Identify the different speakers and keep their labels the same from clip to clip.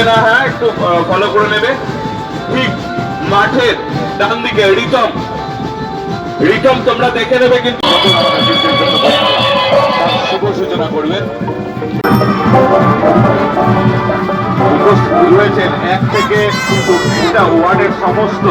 Speaker 1: না ফলো করে নেবে ঠিক মাঠের ডান দিকে রিতম রিটম তোমরা দেখে নেবে কিন্তু শুভ সূচনা করবেন রয়েছেন এক থেকে তিনটা ওয়ার্ডের সমস্ত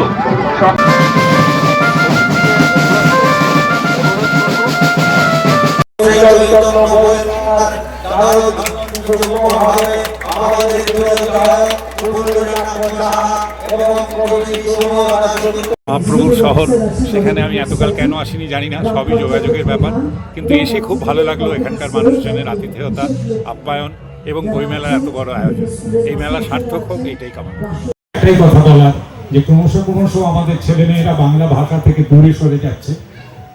Speaker 2: মহাপ্রভুর শহর, সেখানে আমি এতকাল কেন আসিনি জানি না, সবই যোগাযোগের ব্যাপার। কিন্তু এসে খুব ভালো লাগল এখানকার মানুষজনের আতিথেয়তা, আপ্যায়ন এবং বইমেলার এত বড় আয়োজন। এই মেলা সার্থক হোক, এইটাই কামনা।
Speaker 3: একটাই কথা বলার, যে ক্রমশ ক্রমশ আমাদের ছেলেমেয়েরা বাংলা ভাষা থেকে দূরে সরে যাচ্ছে।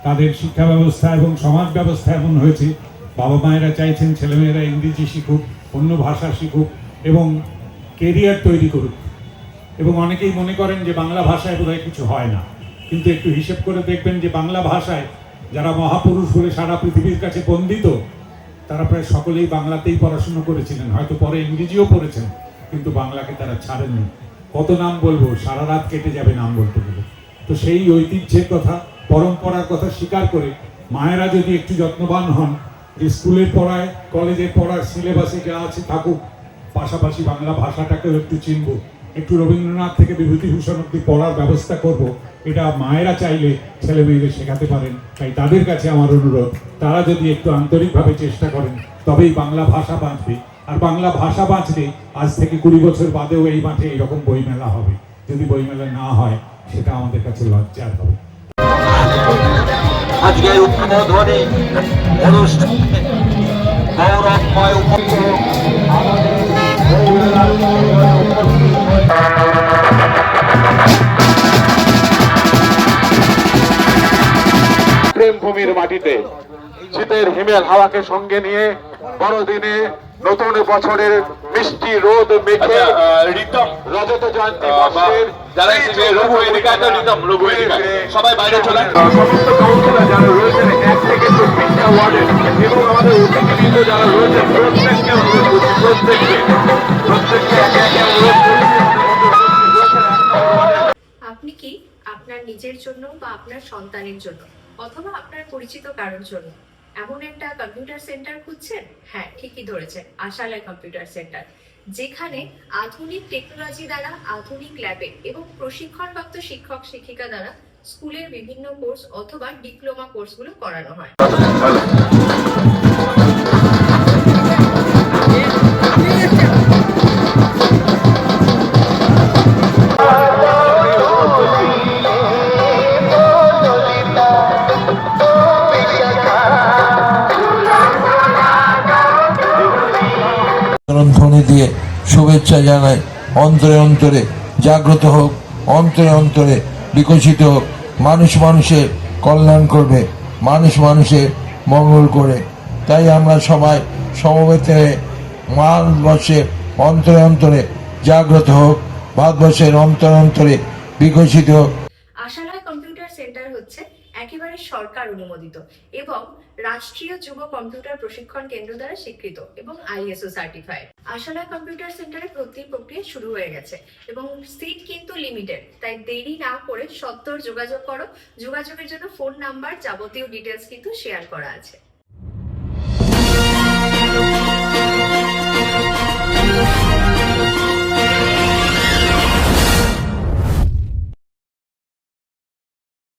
Speaker 3: তাদের শিক্ষা ব্যবস্থা এবং সমাজ ব্যবস্থা এমন হয়েছে, বাবা মায়েরা চাইছেন ছেলেমেয়েরা ইংরেজি শিখুক, অন্য ভাষা শিখুক এবং কেরিয়ার তৈরি করুক। এবং অনেকেই মনে করেন যে বাংলা ভাষায় বোধহয় কিছু হয় না। কিন্তু একটু হিসেব করে দেখবেন যে বাংলা ভাষায় যারা মহাপুরুষ বলে সারা পৃথিবীর কাছে বন্দিত, তারা প্রায় সকলেই বাংলাতেই পড়াশুনো করেছিলেন, হয়তো পরে ইংরেজিও পড়েছেন, কিন্তু বাংলাকে তারা ছাড়েননি। কত নাম বলব? সারা রাত কেটে যাবে নাম বলতে গেলে। তো সেই ঐতিহ্যের কথা পরম্পরার কথা স্বীকার করে মায়েরা যদি একটু যত্নবান হন যে স্কুলের পড়ায়, কলেজের পড়ার সিলেবাসে যা আছে থাকুক, পাশাপাশি বাংলা ভাষাটাকেও একটু চিনব, একটু রবীন্দ্রনাথ থেকে বিভূতিভূষণ অব্দি পড়ার ব্যবস্থা করব, এটা মায়েরা চাইলে ছেলে মেয়েদের শেখাতে পারেন। তাই তাদের কাছে আমার অনুরোধ, তারা যদি একটু আন্তরিকভাবে চেষ্টা করেন, তবেই বাংলা ভাষা বাঁচবে। আর বাংলা ভাষা বাঁচলে আজ থেকে কুড়ি বছর বাদেও এই মাঠে এইরকম বইমেলা হবে। যদি বইমেলা না হয়, সেটা আমাদের কাছে লজ্জার হবে।
Speaker 4: আজকে উদ্বোধনী অনুষ্ঠানে গৌরবময়
Speaker 1: প্রেমভূমির মাটিতে শীতের হিমেল হাওয়াকে সঙ্গে নিয়ে বড়দিনে নতুন বছরের মিষ্টি রোদ মেখে রিতম রজত জয়ন্তী যারা আছে রিতম রঘু এদিকে সবাই বাইরে চলে সমস্ত কাউন্সিলর যারা রয়েছেন এক থেকে চব্বিশটা ওয়ার্ডের এবং আমাদের অতিথিবৃন্দ যারা রয়েছেন প্রত্যেককে অনুরোধ করছি প্রত্যেককে প্রত্যেককে একে একে অনুরোধ
Speaker 5: আপনি কি আপনার নিজের জন্য বা আপনার সন্তানের জন্য অথবা আপনার পরিচিত কারোর জন্য এমন একটা কম্পিউটার সেন্টার খুঁজছেন? হ্যাঁ ঠিকই ধরেছেন আশালয় কম্পিউটার সেন্টার যেখানে আধুনিক টেকনোলজি দ্বারা, আধুনিক ল্যাবে এবং প্রশিক্ষণপ্রাপ্ত শিক্ষক, শিক্ষিকা দ্বারা স্কুলের বিভিন্ন কোর্স অথবা ডিপ্লোমা কোর্সগুলো করানো হয়।
Speaker 6: ধ্বনি দিয়ে শুভেচ্ছা জানাই। অন্তরে অন্তরে জাগ্রত হোক, অন্তরে অন্তরে বিকশিত হোক। মানুষ মানুষের কল্যাণ করবে, মানুষ মানুষের মঙ্গল করে। তাই আমরা সবাই সমবেত হয়ে ভারতবর্ষের অন্তরে অন্তরে জাগ্রত হোক, ভারতবর্ষের অন্তরে অন্তরে বিকশিত হোক
Speaker 5: আশালয় কম্পিউটার সেন্টার হচ্ছে একেবারে সরকার অনুমোদিত এবং রাষ্ট্রীয় যুব কম্পিউটার প্রশিক্ষণ কেন্দ্র দ্বারা স্বীকৃত এবং আইএসও সার্টিফাইড আশালয় কম্পিউটার সেন্টারে ভর্তি প্রক্রিয়া শুরু হয়ে গেছে এবং সিট কিন্তু লিমিটেড তাই দেরি না করে সত্তর যোগাযোগ করো। যোগাযোগের জন্য ফোন নাম্বার যাবতীয় ডিটেলস কিন্তু শেয়ার করা আছে।